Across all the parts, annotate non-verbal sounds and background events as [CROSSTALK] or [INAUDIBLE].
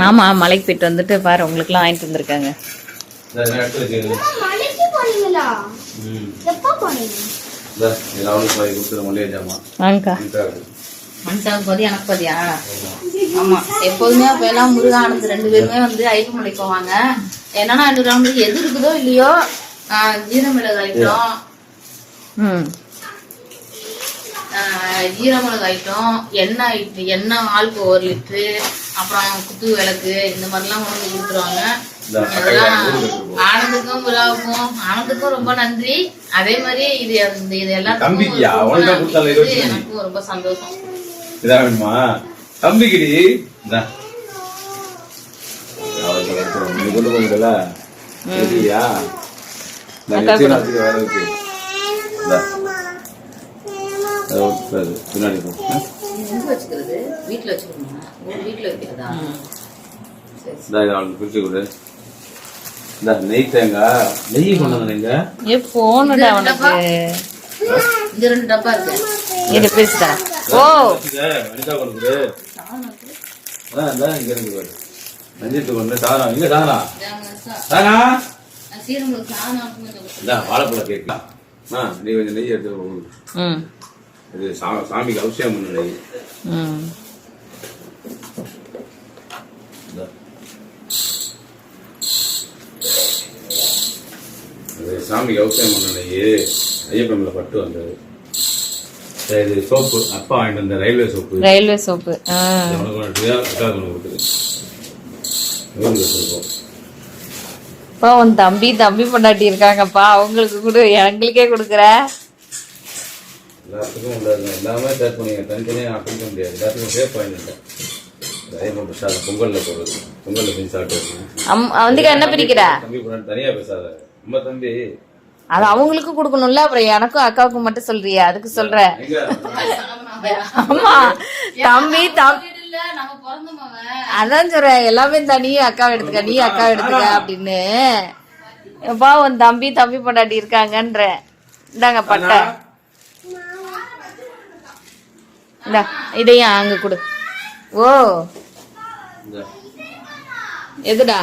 மாமா மலைக்கு போயிட்டு வந்துட்டு பாரு உங்களுக்குலாம் வாங்கிட்டு வந்திருக்காங்க. எனக்கு பாதியா ஆமா எப்போதுமே அப்ப எல்லாம் முருகா ஆனந்த் ரெண்டு பேருமே வந்து ஐப்பு மலைக்கு போவாங்க. என்னன்னா ரெண்டு எது இருக்குதோ இல்லையோ ஆஹ் ஜீரமிளகு ஐட்டம். ஜீரமிளகு ஐட்டம் எண்ணெய் ஐட்டம் எண்ணெய் ஆளுக்கு ஒரு லிட்டரு அப்புறம் குத்து விளக்கு இந்த மாதிரிலாம் கொண்டு வந்து கொடுத்துருவாங்க. ஆனந்துக்கும் முருகாவுக்கும் ஆனந்துக்கும் ரொம்ப நன்றி. அதே மாதிரி இது இந்த இது எல்லாத்துக்கும் எனக்கும் ரொம்ப சந்தோஷம். இதான் வேணுமா? தம்பிக்கிடி கொண்டு போகிறல சரியா நான் அக்கா நிச்சயம் அதுக்கு வேற இருக்கு இந்தா. அதை. பின்னாடி ஆ? வச்சுக்கிறது? வீட்டுல வச்சுக்கணுமா? உங்க வீட்டுல வைக்கிறதா சரி இந்தா, இதை அவளுக்கு பிரிச்சு கொடு. இந்தா, நெய் தேங்காய் நெய் கொண்டு வந்தீங்க ஏ போனுடா உனக்கு. இந்த ரெண்டு டப்பா இருக்கு. இது பேசுடா. ஓ. அனிதா கொண்டு கொடு. அதான் இந்தா, இங்க இருக்கு பாரு நஞ்சித்து கொண்டு சாதனம் இங்க இந்தா வாழைப்பழம் கேட்கலாம் ஆ நீ கொஞ்சம் நெய் எடுத்து இது சா- சாமிக்கு அவசியம் பண்ண நெய் ம். இந்தா. இது சாமிக்கு அவசியம் பண்ண நெய் ஐயப்பன்ல பட்டு வந்தது. இது சோப்பு. அப்பா வாங்கிட்டு வந்த ரயில்வே சோப்பு. Railway soap. அப்பா உன் தம்பி தம்பி பொண்டாட்டி இருக்காங்கப்பா. அவங்களுக்கு கொடு. எங்களுக்கே கொடுக்குற. எல்லாத்துக்கும் உள்ளது. எல்லாமே ஷேர் பண்ணிங்க தனித்தனியாக நான் பிடிக்க முடியாது. எல்லாத்துக்கும் வாங்கிட்டேன் அதே மாதிரி பேசாத. பொங்கலில் போடுறது. பொங்கலில் செஞ்சு சாப்பிட்டு அம் வந்துக்க என்ன பிரிக்கிற? தம்பி கூட தனியாக பேசாத. நம்ம தம்பி. அது அவங்களுக்கும் கொடுக்கணும்ல. அப்புறம் எனக்கும் அக்காவுக்கும் மட்டும் சொல்றியா. அதுக்கு சொல்ற. ஆமா தம்பி தம் இல்ல. நம்ம பிறந்தவங்க அதான் சொல்றேன். எல்லாமே தனி அக்காவை எடுத்துக்க. நீ அக்காவை எடுத்துக்க அப்படின்னு. எப்பா உன் தம்பி தம்பி பொண்டாட்டி இருக்காங்கன்ற. இந்தாங்க பட்டை. இந்தா இதையும் அங்க கொடு. ஓ. எதுடா?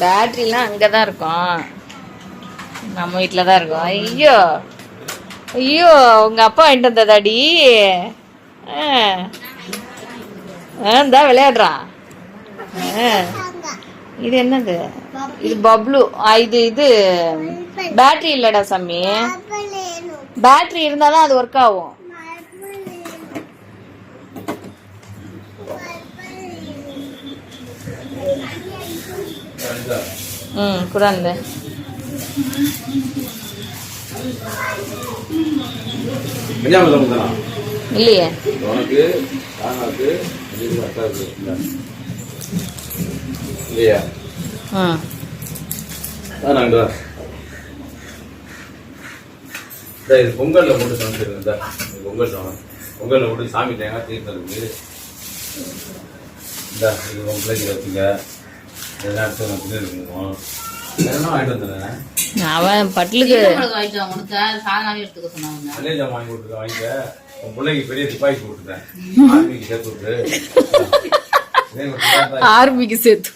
பேட்டரிலாம் அங்கதான் இருக்கும். நம்ம வீட்டில தான் இருக்கும். ஐயோ. ஐயோ உங்க அப்பா வாங்கிட்டு வந்ததாடி. இந்தா விளையாடுறான் ஆ. இது என்னது? இது பப்ளு. இது இது பேட்டரி இல்லடா சாமி. பேட்டரி இருந்தாதான் அது ஒர்க் ஆகும் அனிதா, ம் குடான்ல இல்லையே உனக்கு தானாக்கு இல்லையா. இது பொங்கல்ல போட்டு சமைச்சிருங்க இது பொங்கல் சாதம் பொங்கல்ல போட்டு சாமி தேங்காய் தீர்த்தலுக்கு இந்த இது உங்க பிள்ளைங்க வச்சுங்க வாங்கிட்டு வந்துடுறேன் அவன் பட்லுக்கு சீரமிளகு ஐட்டம் உனக்கு சாதனாவே எடுத்துக்க சொன்னாங்க. மல்லிகை வாங்கி கொடுத்துருக்க வாங்கிக்க. உன் பிள்ளைக்கு பெரிய துப்பாக்கி கொடுத்துட்டேன். [LAUGHS] ஆர்மிக்கு சேர்த்து விட்டு. ஆர்மிக்கு சேர்த்து.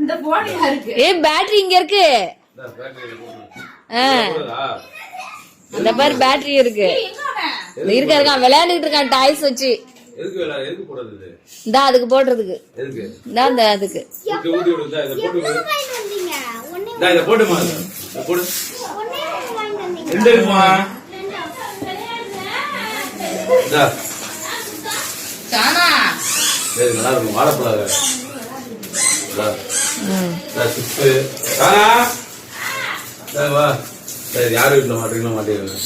இந்த போன் யாருக்கு? ஏ பேட்டரி இங்க இருக்கு? அந்த மாதிரி பேட்டரி இருக்கு. இருக்க இருக்கான் விளையாண்டுட்டு இருக்கான் டாய்ஸ் வச்சு. எதுக்கு வேலை? எதுக்கு போடுறது இது? இந்தா அதுக்கு போடுறதுக்கு. எதுக்கு? இந்தா அதுக்கு. ஊத்தி ஊத்தி விடு இந்தா இதை போட்டு இந்தா இதை போட்டுமா இதை போடு. ஒன்னே ஒண்ணு வாங்கிட்டு வந்தீங்க ரெண்டு இருக்குமா? இந்தா. சானா. சரி நல்லா இருக்கும். வாழைப்பழம். இந்தா. ம். சிப்ஸு வா. சரி யார் வீட்டில் மாட்டீங்களோ மாட்டீங்க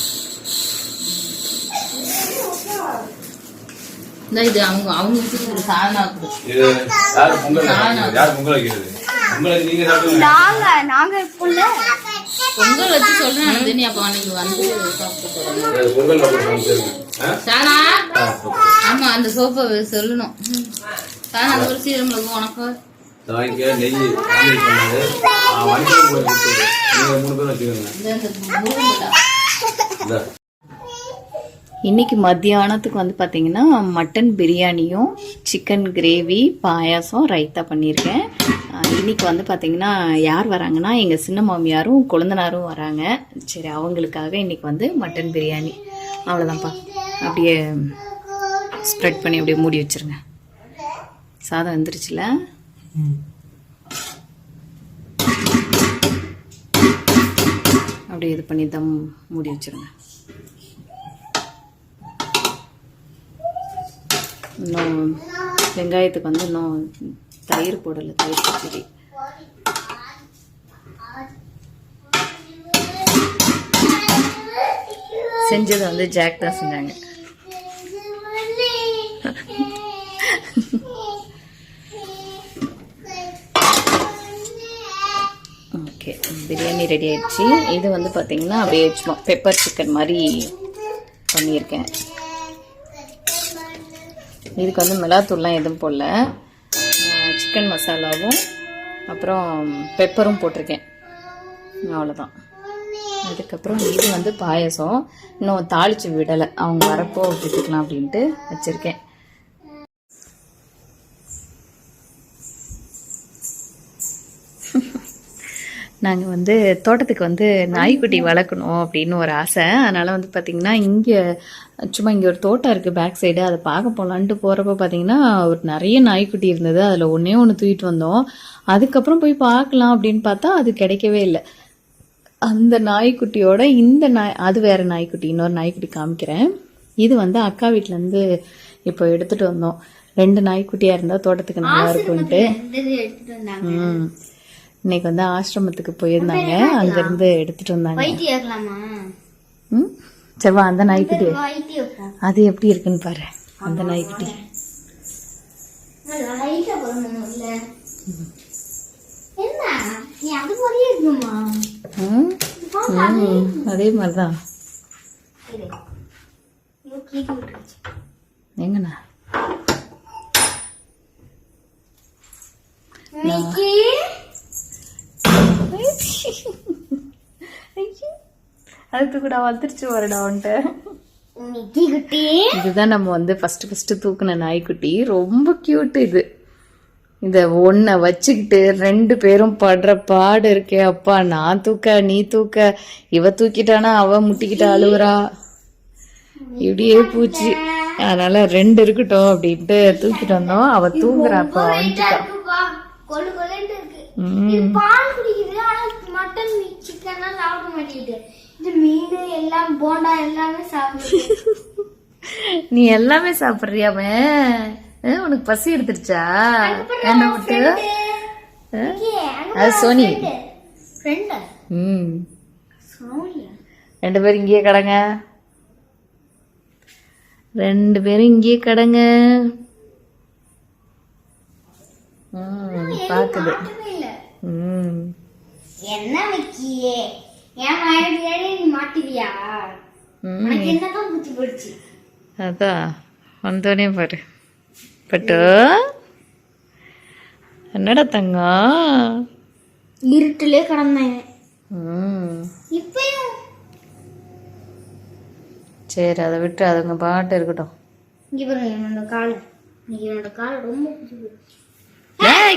இந்த இது அவங்க அவங்க வீட்டுக்கு சாதனா கொடு. இது யார் பொங்கல் வைக்கிறது? யார் பொங்கல் வைக்கிறது? பொங்கலுக்கு நீங்க சாப்பிடுங்க நாங்க நாங்க பொண்ணு பொங்கல் வச்சு சொல்றேன் தினி அப்ப அன்னைக்கு வந்து சாப்பிட்டு பொங்கல். ஆமா அந்த சோப்பை சொல்லணும். சானா அந்த ஒரு சீரமிளகு உனக்கு? வாங்கிக்க நெய் மூணு பேரும் வச்சுக்கோங்க. இன்றைக்கி இன்னைக்கு மத்தியானத்துக்கு வந்து பார்த்திங்கன்னா மட்டன் பிரியாணியும் சிக்கன் கிரேவி பாயாசம் ரைத்தா பண்ணியிருக்கேன். இன்றைக்கி இன்னைக்கு வந்து பார்த்திங்கன்னா யார் வராங்கன்னா எங்கள் சின்ன மாமியாரும் கொழுந்தனாரும் வராங்க. சரி அவங்களுக்காக இன்றைக்கி வந்து மட்டன் பிரியாணி. அவ்வளோதான்ப்பா அப்படியே ஸ்ப்ரெட் பண்ணி அப்படியே மூடி வச்சிருங்க. சாதம் வந்துருச்சுல? அப்படியே இது பண்ணி தம் மூடி வச்சிருங்க. இன்னும் வெங்காயத்துக்கு வந்து இன்னும் தயிர் போடலை தயிர் பச்சடி. செஞ்சது வந்து ஜாக் தான் செஞ்சாங்க. ஓகே பிரியாணி ரெடி ஆயிடுச்சு. இது வந்து பார்த்தீங்கன்னா அப்படியே சும்மா பெப்பர் சிக்கன் மாதிரி பண்ணியிருக்கேன். இதுக்கு வந்து மிளகாத்தூள்லாம் எதுவும் போடல. சிக்கன் மசாலாவும் அப்புறம் பெப்பரும் போட்டிருக்கேன். அவ்வளோதான் அதுக்கப்புறம் இது வந்து பாயசம். இன்னும் தாளித்து விடலை. அவங்க வரப்போ விட்டுக்கலாம் அப்படின்ட்டு வச்சுருக்கேன். நாங்கள் வந்து தோட்டத்துக்கு வந்து நாய்க்குட்டி வளர்க்கணும் அப்படின்னு ஒரு ஆசை. அதனால் வந்து பார்த்திங்கன்னா இங்கே சும்மா இங்கே ஒரு தோட்டம் இருக்குது பேக் சைடு அதை பார்க்க போகலான்ட்டு போகிறப்ப பார்த்தீங்கன்னா ஒரு நிறைய நாய்க்குட்டி இருந்தது. அதில் ஒன்றே ஒன்று தூக்கிட்டு வந்தோம். அதுக்கப்புறம் போய் பார்க்கலாம் அப்படின்னு பார்த்தா அது கிடைக்கவே இல்லை. அந்த நாய்க்குட்டியோட இந்த நாய் அது வேற நாய்க்குட்டி இன்னொரு நாய்க்குட்டி காமிக்கிறேன். இது வந்து அக்கா வீட்டிலேருந்து இப்போ எடுத்துகிட்டு வந்தோம். ரெண்டு நாய்க்குட்டியாக இருந்தால் தோட்டத்துக்கு நல்லா இருக்கும்ன்ட்டு. இன்னைக்கு வந்து ஆசிரமத்துக்கு போயிருந்தாங்க. அங்கிருந்து எடுத்துட்டு வந்தாங்க. ம்? சரி வா அந்த நாய்க்குட்டி. அது எப்படி இருக்குன்னு பாரு. அந்த நாய்க்குட்டி. அது மாதிரிதான். எங்கண்ணா? அதுக்கு கூட வந்துருச்சு வரடா வந்துட்டு இதுதான் நம்ம வந்து ஃபர்ஸ்ட் ஃபர்ஸ்ட் தூக்குன நாய்க்குட்டி. ரொம்ப கியூட் இது. இத ஒன்ன வச்சுக்கிட்டு ரெண்டு பேரும் படுற பாடு இருக்கே அப்பா. நான் தூக்க நீ தூக்க. இவ தூக்கிட்டானா அவ முட்டிக்கிட்டு அழுவுறா. இப்படியே பூச்சி. அதனால ரெண்டு இருக்கட்டும் அப்படின்ட்டு தூக்கிட்டு வந்தோம். அவ தூங்குறா அப்ப வந்துட்டா பால் குடிக்குது ஆனா மட்டன் சிக்கன் எல்லாம் சாப்பிட மாட்டேங்குது. இது மீன் எல்லாம் போண்டா எல்லாமே சாப்பிடுது. நீ எல்லாமே சாப்பிடுறியாமே உனக்கு பசி எடுத்துருச்சா? என்ன விட்டு? அது சோனி. ம். ரெண்டு பேரும் இங்கேயே கடங்க. ரெண்டு பேரும் இங்கேயே கடங்க. ம் ம் என்ன மிக்கியே ஏன் மாயடியாடி நீ மாட்டுவியா உனக்கு என்னதான் புத்தி போடுச்சு அதான் வந்தோடனே பாரு. பட்டு. என்னடா தங்கம்? இருட்டிலே கிடந்தேன். இப்பயும்? சரி அதை விட்டு அதுங்க பாட்டு இருக்கட்டும். இங்க பாருங்க என்னோட கால். இன்னைக்கு என்னோட கால் ரொம்ப போடுச்சு!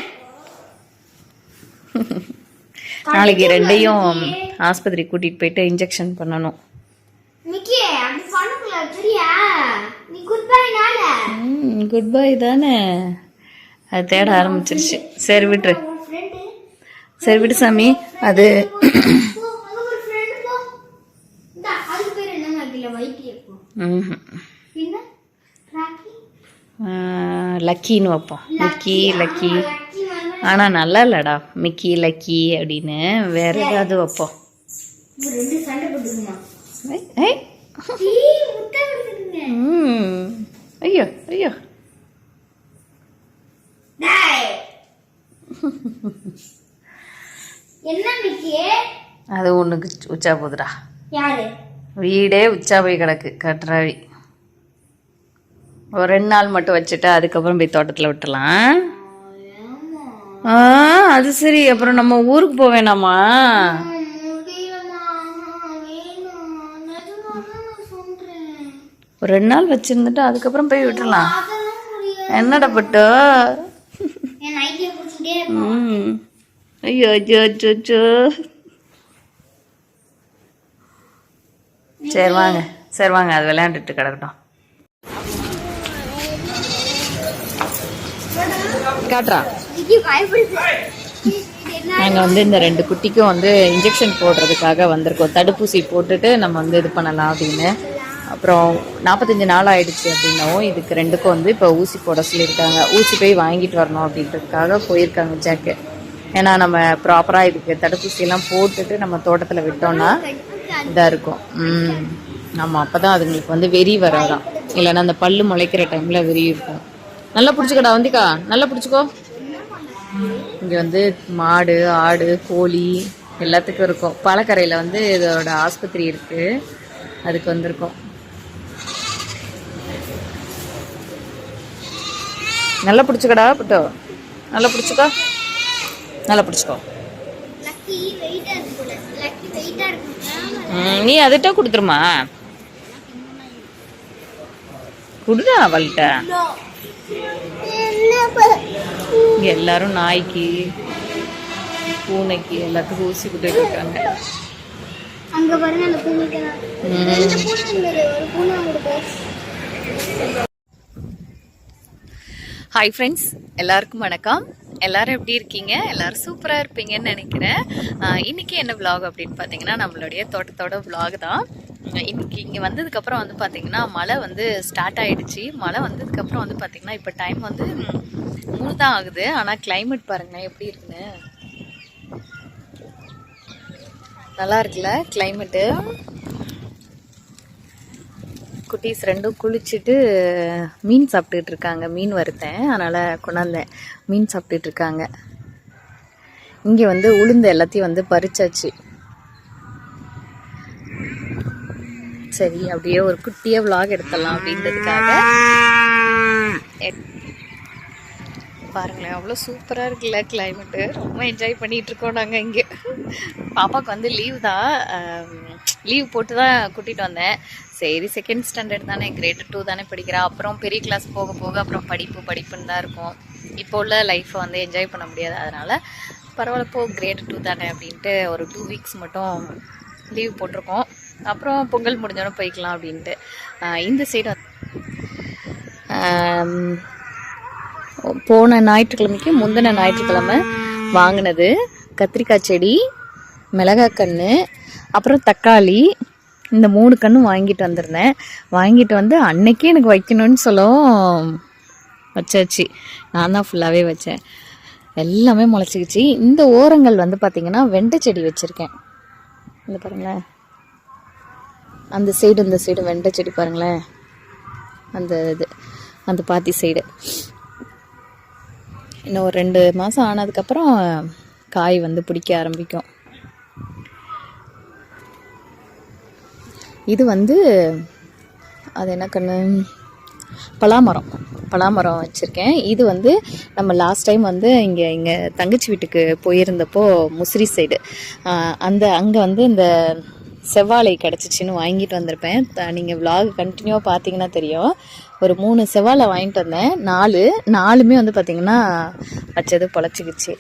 [LAUGHS] நாளைக்கு ரெண்டையும் ஆஸ்பத்திரி கூட்டிட்டு போயிட்டு இன்ஜெக்ஷன் பண்ணணும். குட் பை நாள குட் பை தானே. அது தேட ஆரம்பிச்சிருச்சு. சரி விட்டுரு. சரி விடு சாமி. அது லக்கின்னு வைப்போம். Lucky lucky. வந்து ஆனா நல்லா இல்லடா மிக்கி லக்கி அப்படின்னு வேற ஏதாவது வைப்போம். ஐயோ ஐயோ. அது ஒண்ணுக்கு உச்சா போகுதுடா யாரு? வீடே உச்சா போய் கிடக்கு கட்டுறாவி. ஒரு ரெண்டு நாள் மட்டும் வச்சுட்டு அதுக்கப்புறம் போய் தோட்டத்தில் விட்டுலாம் ஆ அது சரி. அப்புறம் நம்ம ஊருக்கு போக வேணாமா? ஒரு ரெண்டு நாள் வச்சிருந்துட்டு அதுக்கப்புறம் போய் விட்டுறலாம். என்னடா பட்டு? ம். ஐயோ அச்சோ அச்சோ அச்சோ சரி வாங்க. சரி வாங்க. அது விளையாண்டுட்டு கிடக்கட்டும். காட்டுறான் நாங்கள் வந்து இந்த ரெண்டு குட்டிக்கும் வந்து இன்ஜெக்ஷன் போடுறதுக்காக வந்திருக்கோம். தடுப்பூசி போட்டுட்டு நம்ம வந்து இது பண்ணலாம் அப்படின்னு. அப்புறம் நாற்பத்தஞ்சு நாள் ஆயிடுச்சு அப்படின்னவும் இதுக்கு ரெண்டுக்கும் வந்து இப்போ ஊசி போட சொல்லியிருக்காங்க. ஊசி போய் வாங்கிட்டு வரணும் அப்படின்றதுக்காக போயிருக்காங்க ஜாக்கு ஏன்னா நம்ம ப்ராப்பராக இதுக்கு தடுப்பூசியெல்லாம் போட்டுட்டு நம்ம தோட்டத்தில் விட்டோம்னா இதாக இருக்கும். ம். ஆமாம் அப்போ தான் அதுங்களுக்கு வந்து வெறி வராதான் இல்லைன்னா அந்த பல்லு முளைக்கிற டைமில் வெறி இருக்கும். நல்லா பிடிச்சிக்கடா வந்திக்கா நல்லா பிடிச்சிக்கோ. இங்க வந்து மாடு ஆடு கோழி எல்லாத்துக்கும் இருக்கும். பாலக்கரையில வந்து இதோட ஆஸ்பத்திரி இருக்கு. அதுக்கு வந்திருக்கோம். நல்லா பிடிச்சிக்கடா புட்டோ? நல்லா பிடிச்சிக்கோ? நல்லா பிடிச்சிக்கோ. நீ அதுட்ட கொடுத்துருமா? குடுடா அவள்கிட்ட இங்க எல்லாரும் நாய்க்கு பூனைக்கு எல்லாத்துக்கும் ஊசி போட்டுட்டு இருக்காங்க. அங்க பாருங்க அந்த பூனைக்கு ஹாய் ஃப்ரெண்ட்ஸ் எல்லாருக்கும் வணக்கம். எல்லாரும் எப்படி இருக்கீங்க? எல்லாரும் சூப்பராக இருப்பீங்கன்னு நினைக்கிறேன். ஆஹ் இன்னைக்கு என்ன vlog அப்படின்னு பார்த்தீங்கன்னா நம்மளுடைய தோட்டத்தோட vlog தான். உம் இன்னைக்கு இங்கே வந்ததுக்கப்புறம் வந்து பார்த்தீங்கன்னா மழை வந்து ஸ்டார்ட் ஆயிடுச்சு. மழை வந்ததுக்கப்புறம் வந்து பார்த்தீங்கன்னா இப்போ டைம் வந்து உம், மூணு தான் ஆகுது. ஆனால் கிளைமேட் பாருங்களேன் எப்படி இருக்குன்னு. நல்லா இருக்குல்ல கிளைமேட்டு குட்டீஸ் ரெண்டும் குளிச்சுட்டு மீன் சாப்பிட்டுட்டு இருக்காங்க. மீன் வறுத்தேன். அதனால் கொண்டாந்தேன். மீன் சாப்பிட்டுட்டு இருக்காங்க. இங்கே வந்து உளுந்து எல்லாத்தையும் வந்து பறிச்சாச்சு. சரி அப்படியே ஒரு குட்டியாக vlog எடுத்துடலாம் அப்படின்றதுக்காக. பாருங்களேன் அவ்வளோ சூப்பராக இருக்குல்ல கிளைமேட்டு ரொம்ப என்ஜாய் பண்ணிகிட்ருக்கோம் நாங்கள் இங்கே. பாப்பாவுக்கு வந்து லீவ் தான். லீவ் போட்டு தான் கூட்டிகிட்டு வந்தேன். சரி செகண்ட் ஸ்டாண்டர்ட் தானே கிரேட் டூ தானே படிக்கிறா. அப்புறம் பெரிய கிளாஸ் போக போக அப்புறம் படிப்பு படிப்புன்னு தான் இருக்கும். இப்போ உள்ள லைஃப்பை வந்து என்ஜாய் பண்ண முடியாது. அதனால் பரவாயில்ல போ கிரேட் டூ தானே அப்படின்ட்டு ஒரு டூ வீக்ஸ் மட்டும் லீவ் போட்டிருக்கோம். அப்புறம் பொங்கல் முடிஞ்சோடனே போய்க்கலாம் அப்படின்ட்டு. இந்த சைடு போன ஞாயிற்றுக்கிழமைக்கு முந்தின ஞாயிற்றுக்கிழமை வாங்கினது கத்திரிக்காய் செடி மிளகாய் கன்று அப்புறம் தக்காளி. இந்த மூணு கன்று வாங்கிட்டு வந்திருந்தேன். வாங்கிட்டு வந்து அன்னைக்கே எனக்கு வைக்கணும்னு சொல்லவும் வச்சாச்சு. நான் தான் ஃபுல்லாகவே வச்சேன். எல்லாமே முளைச்சிக்கிச்சு. இந்த ஓரங்கள் வந்து பார்த்திங்கன்னா வெண்டை செடி வச்சுருக்கேன். இந்த பாருங்களேன். அந்த சைடு இந்த சைடு வெண்டை செடி பாருங்களேன். அந்த இது அந்த பாத்தி சைடு இன்னும் ஒரு ரெண்டு மாதம் ஆனதுக்கப்புறம் காய் வந்து பிடிக்க ஆரம்பிக்கும். இது வந்து அது என்ன கண்ணு? பலாமரம். பலாமரம் வச்சுருக்கேன். இது வந்து நம்ம லாஸ்ட் டைம் வந்து இங்கே இங்கே தங்கச்சி வீட்டுக்கு போயிருந்தப்போ முசிறி சைடு அந்த அங்கே வந்து இந்த செவ்வாழை கிடச்சிச்சின்னு வாங்கிட்டு வந்திருப்பேன். நீங்கள் விலாக் கண்டினியூவாக பார்த்தீங்கன்னா தெரியும். ஒரு மூணு செவ்வாழை வாங்கிட்டு வந்தேன். நாலு. நாலுமே வந்து பார்த்தீங்கன்னா வச்சது பொழைச்சிக்கிச்சு.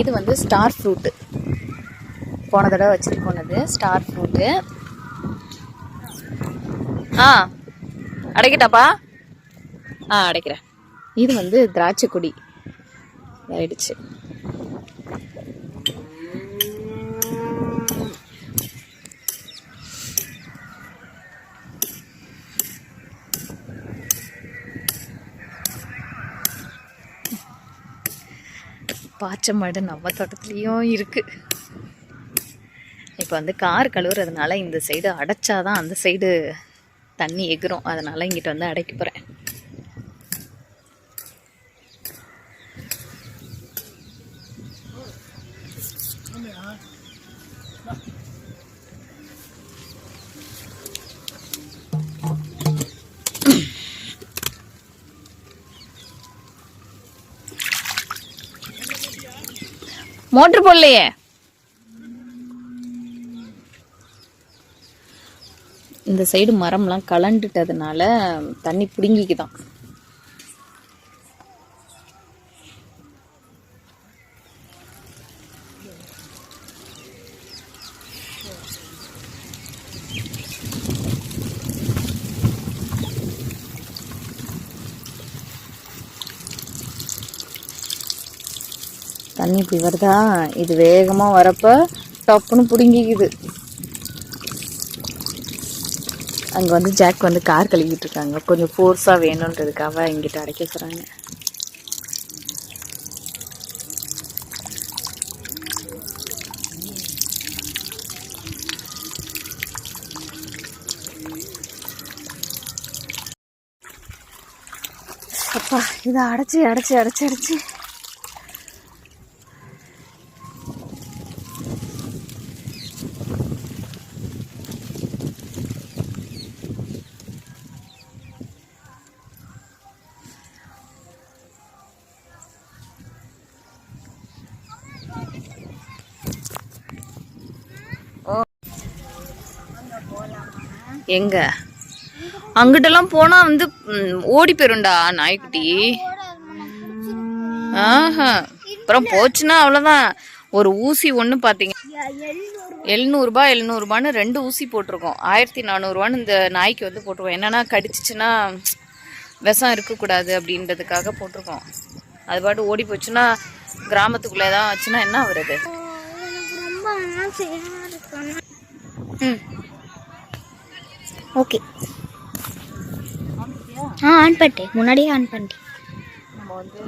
இது வந்து ஸ்டார் ஃப்ரூட்டு போன தடவை வச்சுருக்கோனது ஸ்டார் ஃப்ரூட்டு ஆ அடைக்கிட்டாப்பா? ஆ அடைக்கிறேன். இது வந்து திராட்சை கொடி. ஆயிடுச்சு பாச்சை மாடு நம்ம தோட்டத்துலேயும் இருக்குது இப்போ வந்து கார் கழுவுறதுனால இந்த சைடு அடைச்சாதான் அந்த சைடு தண்ணி எகிரும். அதனால் இங்கிட்ட வந்து அடைக்க போகிறேன் மோட்ரு போடலையே. இந்த சைடு மரம்லாம் கலண்டுட்டதுனால தண்ணி பிடுங்கிக்குதான். தண்ணி இப்படி வருதா? இது வேகமாக வரப்போ டப்புன்னு பிடுங்கிக்குது. அங்கே வந்து ஜாக் வந்து கார் கழுவிட்டு இருக்காங்க. கொஞ்சம் ஃபோர்ஸாக வேணுன்றதுக்காக இங்கிட்ட அடைக்க சொல்கிறாங்க அப்பா இதை அடைச்சி அடைச்சி அடைச்சி அடைச்சி. எங்க? அங்கிட்டெல்லாம் போனா வந்து ம், ஓடி போயிரும்டா நாய்க்குட்டி. ஆஹா. அப்புறம் போச்சுன்னா அவ்வளோதான் ஒரு ஊசி ஒன்று பார்த்தீங்க எழுநூறுபா எழுநூறுபான்னு ரெண்டு ஊசி போட்டிருக்கோம். ஆயிரத்தி நானூறுபான்னு இந்த நாய்க்கு வந்து போட்டிருக்கோம். என்னன்னா கடிச்சிச்சுன்னா விஷம் இருக்கக்கூடாது அப்படின்றதுக்காக போட்டிருக்கோம். அது பாட்டு ஓடி போச்சுன்னா கிராமத்துக்குள்ளே தான் வச்சுன்னா என்ன வருது இருக்கணும் ஓகே. ஆ ஆன் பண்ணிட்டேன். முன்னாடியே ஆன் பண்ணிட்டேன். நம்ம வந்து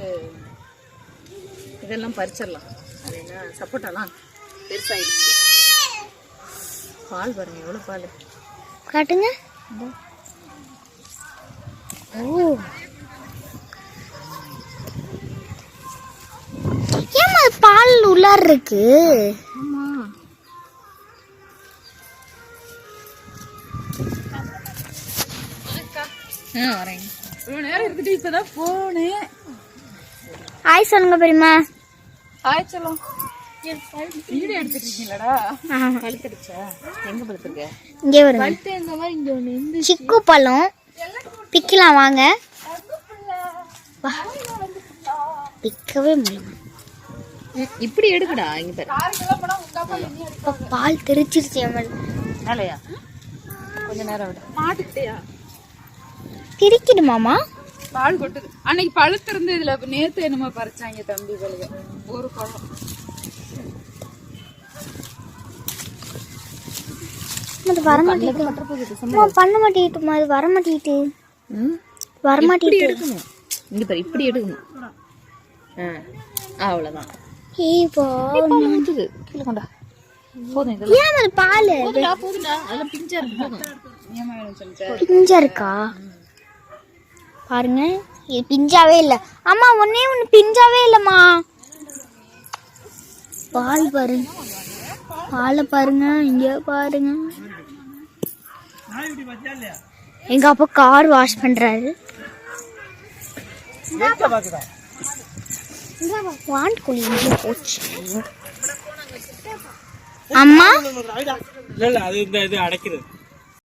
இதெல்லாம் பறிச்சிடலாம். அது என்ன சப்போட்டாலாம் பெருசாகிடுச்சு பால் பாருங்க எவ்வளோ பால்? காட்டுங்க. ஓ. ஏமா பால் உள்ளார இருக்கு? வரேன் இவ்வளோ நேரம் இருந்துட்டு இப்போ தான் போனேன். ஆய் சொல்லுங்க பெரியம்மா. ஆய் சொல்லும். வீடியோ எடுத்துருக்கீங்களாடா பழுத்துடுச்சா எங்க பழுத்துருக்க இங்கே இந்த மாதிரி இங்க ஒன்று இருந்து சிக்கு பழம். பிக்கலாம் வாங்க. பிக்கவே முடியும் இப்படி எடுக்கடா இங்க பாரு. இப்ப பால் தெரிச்சிருச்சு எம்எல் மேலையா? கொஞ்ச நேரம் விடு. மாட்டுக்கிட்டயா? திரிக்கிடுமாமா பால் கொட்டுது. அன்னைக்கு பழுத்து இருந்ததுல அப்ப நேத்து என்னமோ பறிச்சாங்க தம்பி பழுக ஒரு பழம். அது வர மாட்டேங்குது. பண்ண மாட்டேங்குதுமா அது வர மாட்டேங்குது. ம்? வர மாட்டேங்குது. எடுக்கணும். இங்க பாரு இப்படி எடுக்கணும். ஆ அவ்வளவுதான். ஏய் பா பால் ஊத்துது கீழே கொண்டா. ஏன் பால்? போதுடா போதுடா. அதெல்லாம் பிஞ்சா இருக்கு போதும். பிஞ்சா இருக்கா? பாருங்க. இது பிஞ்சாவே இல்ல. அம்மா ஒன்னே ஒண்ணு பிஞ்சாவே இல்லம்மா. பால் பாருங்க பாலை பாருங்க இங்க பாருங்க. எங்க அப்பா கார் வாஷ் கோழி எங்க போச்சு. அம்மா? இல்ல இல்ல அது இந்த இது அடைக்கிறது.